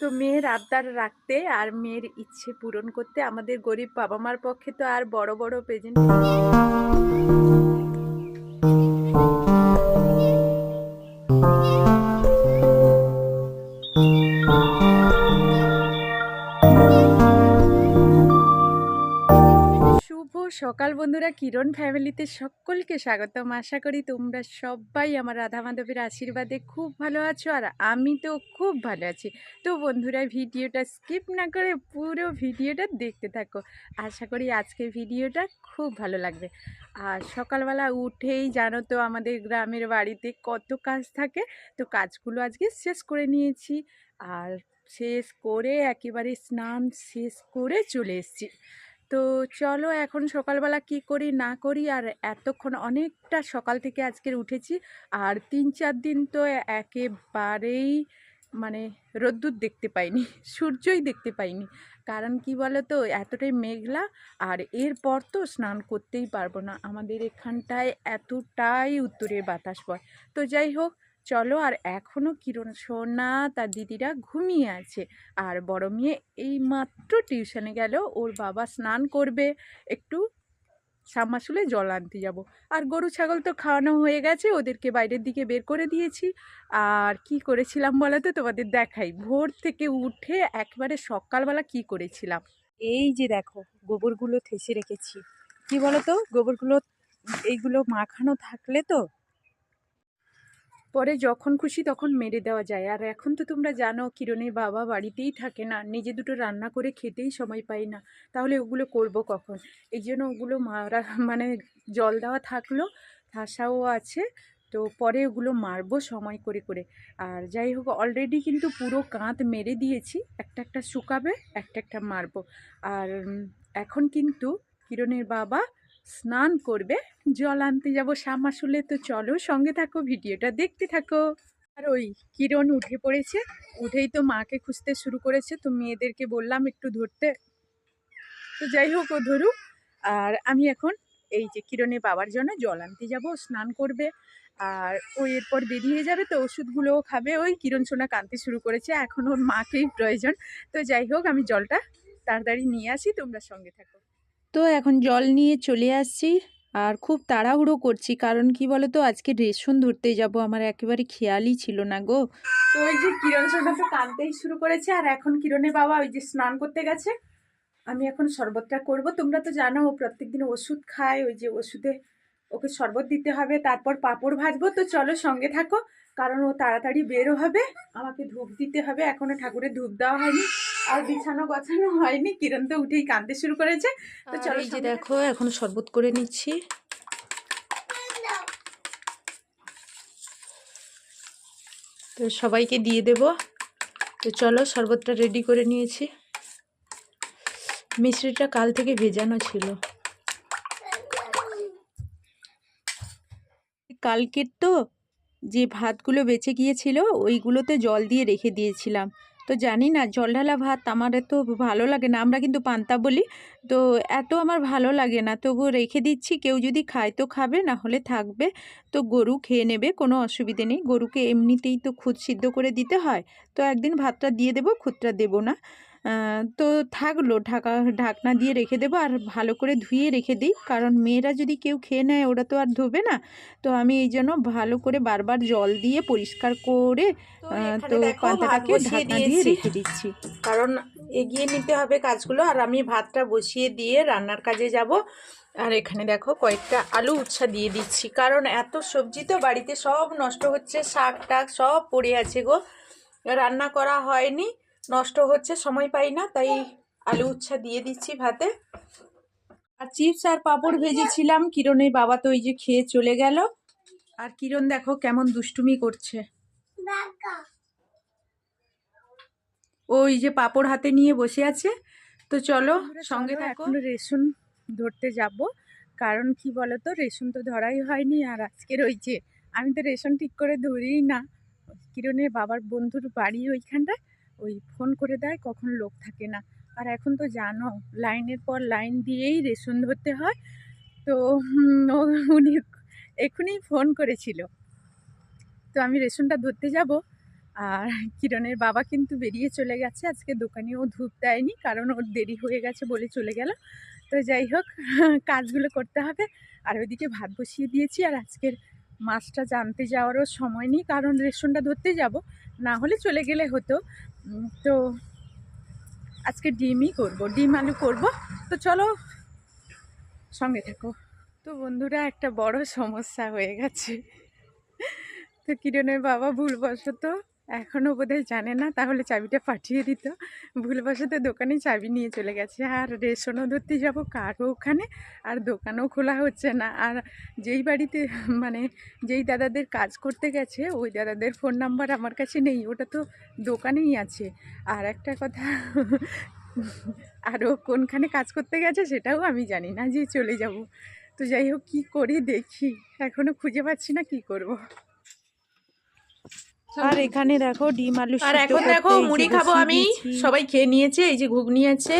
তো মেয়ের আবদার রাখতে আর মেয়ের ইচ্ছে পূরণ করতে আমাদের গরিব বাবা মার পক্ষে তো আর বড় বড় প্রেজেন্ট সকাল বন্ধুরা, কিরণ ফ্যামিলিতে সকলকে স্বাগতম। আশা করি তোমরা সবাই আমার রাধা মাধবের আশীর্বাদে খুব ভালো আছো আর আমি তো খুব ভালো আছি। তো বন্ধুরা, ভিডিওটা স্কিপ না করে পুরো ভিডিওটা দেখতে থাকো। আশা করি আজকে ভিডিওটা খুব ভালো লাগবে। আর সকালবেলা উঠেই জানো তো, আমাদের গ্রামের বাড়িতে কত কাজ থাকে, তো কাজগুলো আজকে শেষ করে নিয়েছি। আর শেষ করে একেবারে স্নান শেষ করে চলে এসেছি। তো চলো এখন সকালবেলা কি করি, না করি, আর এতক্ষণ অনেকটা সকাল থেকে আজকের উঠেছি। আর তিন চার দিন তো একেবারেই মানে রোদ্দুর দেখতে পাইনি, সূর্যই দেখতে পাইনি। কারণ কি বলো তো এতটাই মেঘলা আর এরপর তো স্নান করতেই পারব না। আমাদের এখানটায় এতটাই উত্তরের বাতাস বয়। তো যাই হোক চলো আর এখনও কিরণ সোনা তার দিদিরা ঘুমিয়ে আছে। আর বড় মেয়ে এই মাত্র টিউশনে গেল, ওর বাবা স্নান করবে, একটু সামাশুলে জল আনতে যাব। আর গরু, ছাগল তো খাওয়ানো হয়ে গেছে, ওদেরকে বাইরের দিকে বের করে দিয়েছি। আর কি করেছিলাম বলো তো? তোমাদের দেখাই। ভোর থেকে উঠে একবারে সকালবেলা কি করেছিলাম? এই যে দেখো, গোবরগুলো থেসে রেখেছি। কি বলো তো? গোবরগুলো, এইগুলো মাখানো থাকলে তো পরে যখন খুশি তখন মেরে দেওয়া যায়। আর এখন তো তোমরা জানো, কিরণের বাবা বাড়িতেই থাকে না, নিজে দুটো রান্না করে খেতেই সময় পাই না। তাহলে ওগুলো করব কখন? এই জন্য ওগুলো মারা মানে জল দেওয়া থাকল, ঠাসাও আছে, তো পরে ওগুলো মারবো সময় করে করে। আর যাই হোক অলরেডি কিন্তু পুরো কাঁধ মেরে দিয়েছি, একটা একটা শুকাবে, একটা একটা মারবো। আর এখন কিন্তু কিরণের বাবা স্নান করবে, জল আনতে যাব শ্যামাশুলে তো চলো সঙ্গে থাকো, ভিডিওটা দেখতে থাকো। আর ওই কিরণ উঠে পড়েছে, উঠেই তো মাকে খুঁজতে শুরু করেছে, তো মেয়েদেরকে বললাম একটু ধরতে। তো যাই হোক ও ধরুক, আর আমি এখন এই যে কিরণের বাবার জন্য জল আনতে যাব, স্নান করবে, আর ও এরপর বেরিয়ে যাবে, তো ওষুধগুলোও খাবে। ওই কিরণ সোনা কাঁদতে শুরু করেছে, এখন ওর মাকেই প্রয়োজন। তো যাই হোক, আমি জলটা তাড়াতাড়ি নিয়ে আসি, তোমরা সঙ্গে থাকো। তো এখন জল নিয়ে চলে আসছি। আর খুব তাড়াহুড়ো করছি, কারণ কি বলো তো আজকে রেশন ধরতে যাব, আমার একেবারে খেয়ালই ছিল না গো। তো ওই যে কিরণ সোনা তো কাঁদতেই শুরু করেছে, আর এখন কিরণের বাবা ওই যে স্নান করতে গেছে। আমি এখন শরবতটা করব। তোমরা তো জানো, ও প্রত্যেকদিন ওষুধ খায়, ওই যে ওষুধে ওকে শরবত দিতে হবে, তারপর পাঁপড় ভাজবো। তো চলো সঙ্গে থাকো, কারণ ও তাড়াতাড়ি বেরো হবে, আমাকে ধূপ দিতে হবে, এখনও ঠাকুরের ধূপ দেওয়া হয়নি। আর বিছানো গোছানো হয়নি। কিরণ তো উঠেই কাঁদতে শুরু করেছে। তো চলো এই যে দেখো এখন শরবত করে নিচ্ছি। তো সবাইকে দিয়ে দেব। তো চলো শরবতটা রেডি করে নিয়েছি। মিশ্রিটা কাল থেকে ভেজানো ছিল। কালকের তো যে ভাতগুলো বেঁচে গিয়েছিল ওইগুলোতে জল দিয়ে রেখে দিয়েছিলাম। তো জানি না জল ঢালা ভাত আমার এত ভালো লাগে না, আমরা কিন্তু পান্তা বলি। তো এত আমার ভালো লাগে না, তবু রেখে দিচ্ছি, কেউ যদি খায় তো খাবে, না হলে থাকবে। তো গরু খেয়ে নেবে, কোনো অসুবিধে নেই। গরুকে এমনিতেই তো খুদ সিদ্ধ করে দিতে হয়, তো একদিন ভাতটা দিয়ে দেবো, খুদটা দেবো না। তো থাকল। ঢাকা ঢাকনা দিয়ে রেখে দেবো আর ভালো করে ধুয়ে রেখে দিই। কারণ মেয়েরা যদি কেউ খেয়ে নেয় ওরা তো আর ধোবে না। তো আমি এই জন্য ভালো করে বারবার জল দিয়ে পরিষ্কার করে তো পান্তাটাকে ঢাকনা দিয়ে রেখে দিচ্ছি। কারণ এগিয়ে নিতে হবে কাজগুলো আর আমি ভাতটা বসিয়ে দিয়ে রান্নার কাজে যাব। আর এখানে দেখো কয়েকটা আলু উচ্ছা দিয়ে দিচ্ছি। কারণ এত সবজি তো বাড়িতে সব নষ্ট হচ্ছে শাক টাক সব পড়ে আছে গো। রান্না করা হয়নি। নষ্ট হচ্ছে সময় পাই না তাই আলু উচ্ছা দিয়ে দিচ্ছি ভাতে। আর চিপস আর পাঁপড় ভেজেছিলাম কিরণের বাবা তো ওই যে খেয়ে চলে গেল। আর কিরণ দেখো কেমন দুষ্টুমি করছে। ওই যে পাপড় হাতে নিয়ে বসে আছে। তো চলো সঙ্গে থাকো। রেশন ধরতে যাব। কারণ কি বলো তো রেশন তো ধরাই হয়নি আর আজকের ওই যে আমি তো রেশন ঠিক করে ধরিই না। কিরণের বাবার বন্ধুর বাড়ি ওইখানটায়। ওই ফোন করে দেয়, কখন লোক থাকে না। আর এখন তো জানো লাইনের পর লাইন দিয়েই রেশন ধরতে হয়। তো উনি এক্ষুনি ফোন করেছিল। তো আমি রেশনটা ধরতে যাব। আর কিরণের বাবা কিন্তু বেরিয়ে চলে গেছে। আজকে দোকানে ও ধূপ দেয়নি, কারণ ওর দেরি হয়ে গেছে বলে চলে গেল। তো যাই হোক, কাজগুলো করতে হবে। আর ওইদিকে ভাত বসিয়ে দিয়েছি। আর আজকের মাছটা জানতে যাওয়ারও সময় নেই, কারণ রেশনটা ধরতে যাব, না হলে চলে গেলে হতো। তো আজকে ডিমই করব, ডিম আলু করব। তো চলো, সঙ্গে থাকো। তো বন্ধুরা, একটা বড় সমস্যা হয়ে গেছে। তো কিরণের বাবা ভুলবশত এখনও বোধহয় জানে না, তাহলে চাবিটা পাঠিয়ে দিত। ভুলবশত দোকানে চাবি নিয়ে চলে গেছে। আর রেশনও ধরতে যাব, কারও ওখানে, আর দোকানও খোলা হচ্ছে না। আর যেই বাড়িতে মানে যেই দাদাদের কাজ করতে গেছে, ওই দাদাদের ফোন নাম্বার আমার কাছে নেই, ওটা তো দোকানেই আছে। আর একটা কথা, আরও কোনখানে কাজ করতে গেছে সেটাও আমি জানি না যে চলে যাব। তো যাই হোক, কী করি দেখি। এখনও খুঁজে পাচ্ছি না কি করব। আর এখানে দেখো ডিম আলু আর এখন দেখো মুড়ি খাব আমি। সবাই খেয়ে নিয়েছে এই যে ঘুগনি আছে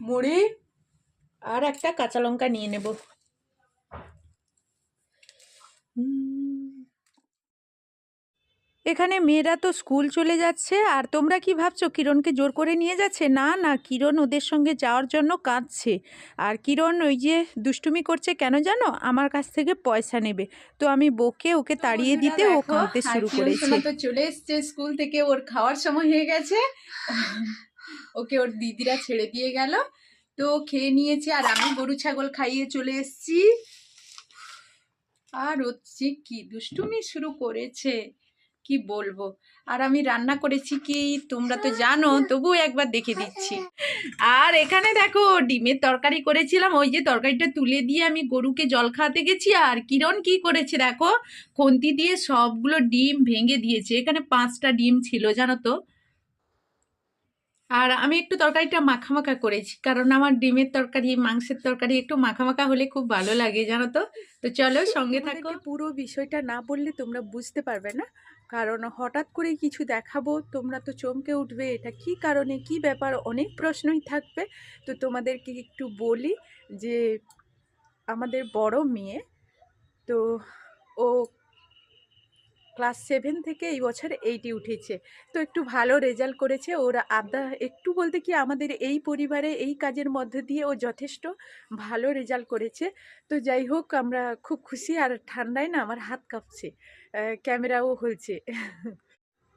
মুড়ি আর একটা কাঁচা লঙ্কা নিয়ে নেব। এখানে মেয়েরা তো স্কুল চলে যাচ্ছে আর তোমরা কি ভাবছ কিরণকে জোর করে নিয়ে যাচ্ছে? না না কিরণ ওদের সঙ্গে যাওয়ার জন্য কাঁদছে। আর কিরণ ওই যে দুষ্টুমি করছে কেন জানো? আমার কাছ থেকে পয়সা নেবে। তো আমি বকে ওকে তাড়িয়ে দিতে ও কাঁদতে শুরু করেছে। তো চলে এসছে স্কুল থেকে ওর খাওয়ার সময় হয়ে গেছে। ওকে ওর দিদিরা ছেড়ে দিয়ে গেল। তো খেয়ে নিয়েছে আর আমি গরু ছাগল খাইয়ে চলে এসেছি। আর হচ্ছে কি দুষ্টুমি শুরু করেছে। কি বলব? আর আমি রান্না করেছি কি? তোমরা তো জানো, তবুও একবার দেখে দিচ্ছি। আর এখানে দেখো, ডিমের তরকারি করেছিলাম। ওই যে তরকারিটা তুলে দিয়ে আমি গরুকে জল খাওয়াতে গেছি। আর কিরণ কি করেছে দেখো? খন্তি দিয়ে সবগুলো ডিম ভেঙে দিয়েছে। এখানে পাঁচটা ডিম ছিল, জানো তো? আর আমি একটু তরকারিটা মাখা মাখা করেছি। কারণ আমার ডিমের তরকারি মাংসের তরকারি একটু মাখা মাখা হলে খুব ভালো লাগে জানো তো? তো চলো সঙ্গে থাকো। পুরো বিষয়টা না বললে তোমরা বুঝতে পারবে না। কারণ হঠাৎ করেই কিছু দেখাবো তোমরা তো চমকে উঠবে। এটা কি কারণে কি ব্যাপার অনেক প্রশ্নই থাকবে। তো তোমাদেরকে একটু বলি যে আমাদের বড় মেয়ে তো ও ক্লাস সেভেন থেকে এই বছর এইটি উঠেছে। তো একটু ভালো রেজাল্ট করেছে। ওর আদা একটু বলতে কি আমাদের এই পরিবারে এই কাজের মধ্যে দিয়ে ও যথেষ্ট ভালো রেজাল্ট করেছে। তো যাই হোক, আমরা খুব খুশি আর ঠান্ডায় না আমার হাত কাঁপছে। ক্যামেরাও হয়েছে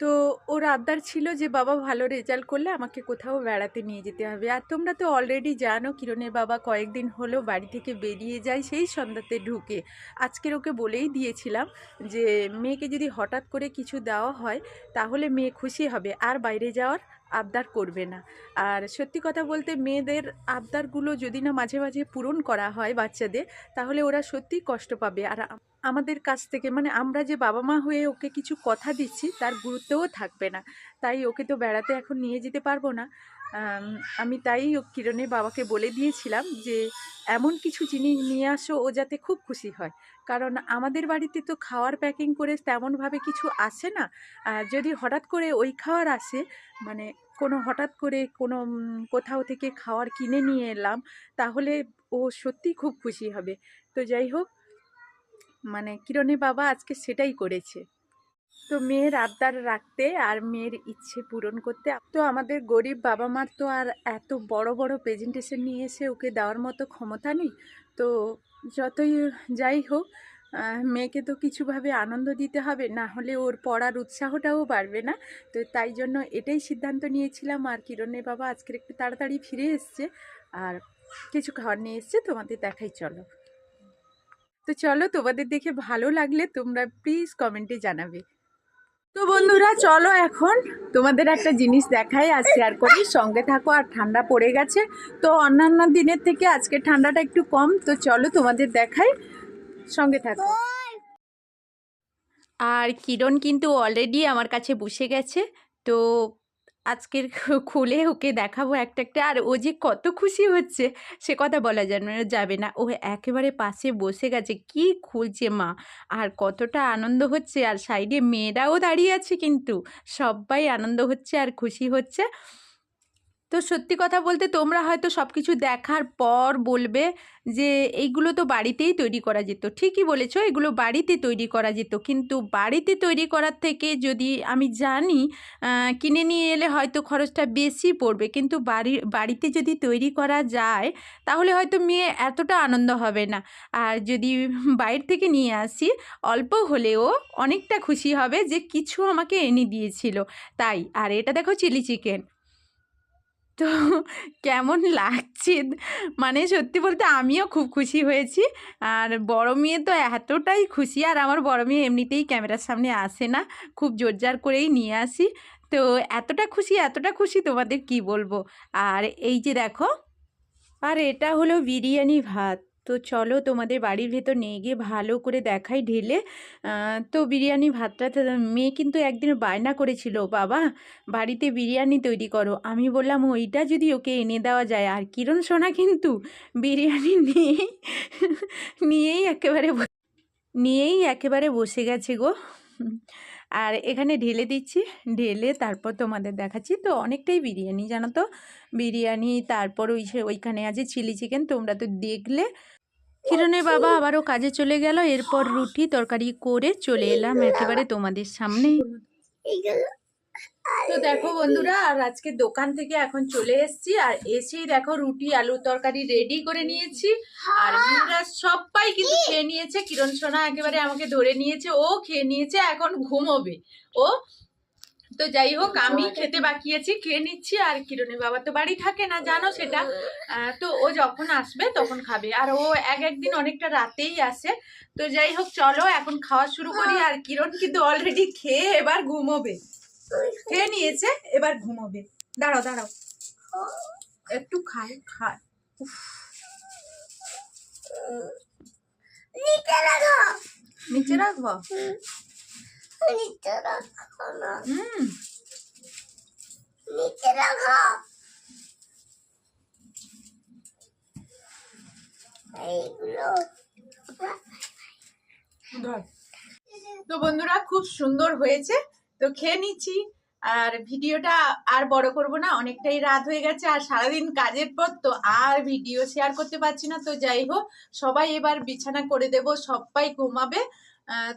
তো ওর আবদার ছিল যে, বাবা ভালো রেজাল্ট করলে আমাকে কোথাও বেড়াতে নিয়ে যেতে হবে। আর তোমরা তো অলরেডি জানো, কিরণের বাবা কয়েকদিন হলো বাড়ি থেকে বেরিয়ে যায় সেই সন্ধ্যাতে ঢুকে। আজকের ওকে বলেই দিয়েছিলাম যে, মেয়েকে যদি হঠাৎ করে কিছু দেওয়া হয়, তাহলে মেয়ে খুশি হবে। আর বাইরে যাওয়ার আবদার করবে না। আর সত্যি কথা বলতে মেয়েদের আবদারগুলো যদি না মাঝে মাঝে পূরণ করা হয় বাচ্চাদের, তাহলে ওরা সত্যিই কষ্ট পাবে। আর আমাদের কাছ থেকে মানে আমরা যে বাবা মা হয়ে ওকে কিছু কথা দিচ্ছি, তার গুরুত্বও থাকবে না। তাই ওকে তো বেড়াতে এখন নিয়ে যেতে পারব না। আম, তাই কিরণের বাবাকে বলে দিয়েছিলাম যে এমন কিছু জিনিস নিয়ে আসো ও যাতে খুব খুশি হয়। কারণ আমাদের বাড়িতে তো খাওয়ার প্যাকিং করে তেমনভাবে কিছু আসে না। যদি হঠাৎ করে ওই খাওয়ার আসে মানে কোনো হঠাৎ করে কোনো কোথাও থেকে খাওয়ার কিনে নিয়ে এলাম তাহলে ও সত্যি খুব খুশি হবে। তো যাই হোক মানে কিরণের বাবা আজকে সেটাই করেছে। তো মেয়ের আবদার রাখতে আর মেয়ের ইচ্ছে পূরণ করতে তো আমাদের গরিব বাবা মার তো আর এত বড় বড় প্রেজেন্টেশন নিয়ে এসে ওকে দেওয়ার মতো ক্ষমতা নেই। তো যতই যাই হোক মেয়েকে তো কিছুভাবে আনন্দ দিতে হবে, না হলে ওর পড়ার উৎসাহটাও বাড়বে না। তো তাই জন্য এটাই সিদ্ধান্ত নিয়েছিলাম। আর কিরণের বাবা আজকের একটু তাড়াতাড়ি ফিরে এসছে। আর কিছু খাবার নিয়ে এসছে, তোমাদের দেখাই, চলো। তো চলো, তোমাদের দেখে ভালো লাগলে তোমরা প্লিজ কমেন্টে জানাবে। তো বন্ধুরা, চলো এখন তোমাদের একটা জিনিস দেখাই। আর শেয়ার করি। সঙ্গে থাকো, আর ঠান্ডা পড়ে গেছে। তো অন্যান্য দিনের থেকে আজকে ঠান্ডাটা একটু কম। তো চলো তোমাদের দেখাই। সঙ্গে থাকো। আর কিরণ কিন্তু অলরেডি আমার কাছে বসে গেছে। তো আজকের খুলে ওকে দেখাবো একটা একটা। আর ও যে কত খুশি হচ্ছে, সে কথা বলা যেন যাবে না। ও একেবারে পাশে বসে গেছে। কি খুলছে মা! আর কতটা আনন্দ হচ্ছে। আর সাইডে মেয়েরাও দাঁড়িয়ে আছে কিন্তু। সবাই আনন্দ হচ্ছে আর খুশি হচ্ছে। তো সত্যি কথা বলতে তোমরা হয়তো সব কিছু দেখার পর বলবে যে এইগুলো তো বাড়িতেই তৈরি করা যেত। ঠিকই বলেছ, এগুলো বাড়িতে তৈরি করা যেত। কিন্তু বাড়িতে তৈরি করার থেকে যদি আমি জানি কিনে নিয়ে এলে হয়তো খরচটা বেশি পড়বে। কিন্তু বাড়ি, বাড়িতে যদি তৈরি করা যায়, তাহলে হয়তো মেয়ে এতটা আনন্দ হবে না। আর যদি বাইরে থেকে নিয়ে আসি, অল্প হলেও অনেকটা খুশি হবে যে কিছু আমাকে এনে দিয়েছিল। তাই, আর এটা দেখো চিলি চিকেন। তো কেমন লাগছে? মানে সত্যি বলতে আমিও খুব খুশি হয়েছি। আর বড় মেয়ে তো এতটাই খুশি, আর আমার বড় মেয়ে এমনিতেই ক্যামেরার সামনে আসে না। খুব জোরজার করেই নিয়ে আসি। তো এতটা খুশি এতটা খুশি তোমাদের কি বলব? আর এই যে দেখো, আর এটা হলো বিরিয়ানি ভাত। তো চলো তোমাদের বাড়ির ভেতর নিয়ে গিয়ে ভালো করে দেখাই ঢেলে। তো বিরিয়ানি ভাতটা মেয়ে কিন্তু একদিন বায়না করেছিল, বাবা, বাড়িতে বিরিয়ানি তৈরি করো। আমি বললাম, ওইটা যদি ওকে এনে দেওয়া যায়, আর কিরণ সোনা কিন্তু বিরিয়ানি নিয়েই নিয়েই একেবারে নিয়েই একেবারে বসে গেছে গো। আর এখানে ঢেলে দিচ্ছি, ঢেলে তারপর তোমাদের দেখাচ্ছি। তো অনেকটাই বিরিয়ানি, জানো তো? বিরিয়ানি, তারপর ওই ওইখানে আছে চিলি চিকেন, তোমরা তো দেখলে কিরণের বাবা আবারও কাজে চলে গেল, এরপর রুটি তরকারি করে চলে এলাম একেবারে তোমাদের সামনে। তো দেখো বন্ধুরা, আর আজকে দোকান থেকে এখন চলে এসেছি, আর এসেই দেখো রুটি, আলু তরকারি রেডি করে নিয়েছি, আর মেয়েরা সবাই কিন্তু খেয়ে নিয়েছে। কিরণ সোনা একেবারে আমাকে ধরে নিয়েছে, ও খেয়ে নিয়েছে, এখন ঘুমোবে। ও তো যাই হোক আমি খেতে বাকি আছি খেয়ে নিচ্ছি আর কিরণের বাবা তো বাড়ি থাকে না জানো সেটা। তো ও যখন আসবে তখন খাবে। আর ও এক একদিন অনেকটা রাতেই আসে। তো যাই হোক চলো এখন খাওয়া শুরু করি। আর কিরণ কিন্তু অলরেডি খেয়ে এবার ঘুমোবে। খেয়ে নিয়েছে এবার ঘুমোবে। দাঁড়াও দাঁড়াও। একটু খাই খাই। নিচে নিচে রাখব? নিচে রাখো না হুম নিচে রাখো এইগুলো তো বন্ধুরা খুব সুন্দর হয়েছে। তো খেয়ে নিচ্ছি। আর ভিডিওটা আর বড় করব না অনেকটাই রাত হয়ে গেছে আর সারাদিন কাজের পর তো আর ভিডিও শেয়ার করতে পারছি না। তো যাই হোক সবাই এবার বিছানা করে দেব সবাই ঘুমাবে।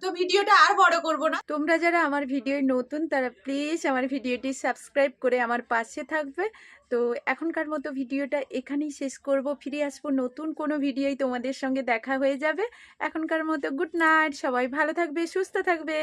তো ভিডিওটা আর বড় করব না। তোমরা যারা আমার ভিডিও নতুন, তারা প্লিজ আমার ভিডিওটি সাবস্ক্রাইব করে আমার পাশে থাকবে। তো এখনকার মতো ভিডিওটা এখানেই শেষ করব। ফিরে আসব নতুন কোনো ভিডিওই তোমাদের সঙ্গে দেখা হয়ে যাবে। এখনকার মতো গুড নাইট সবাই ভালো থাকবে, সুস্থ থাকবে।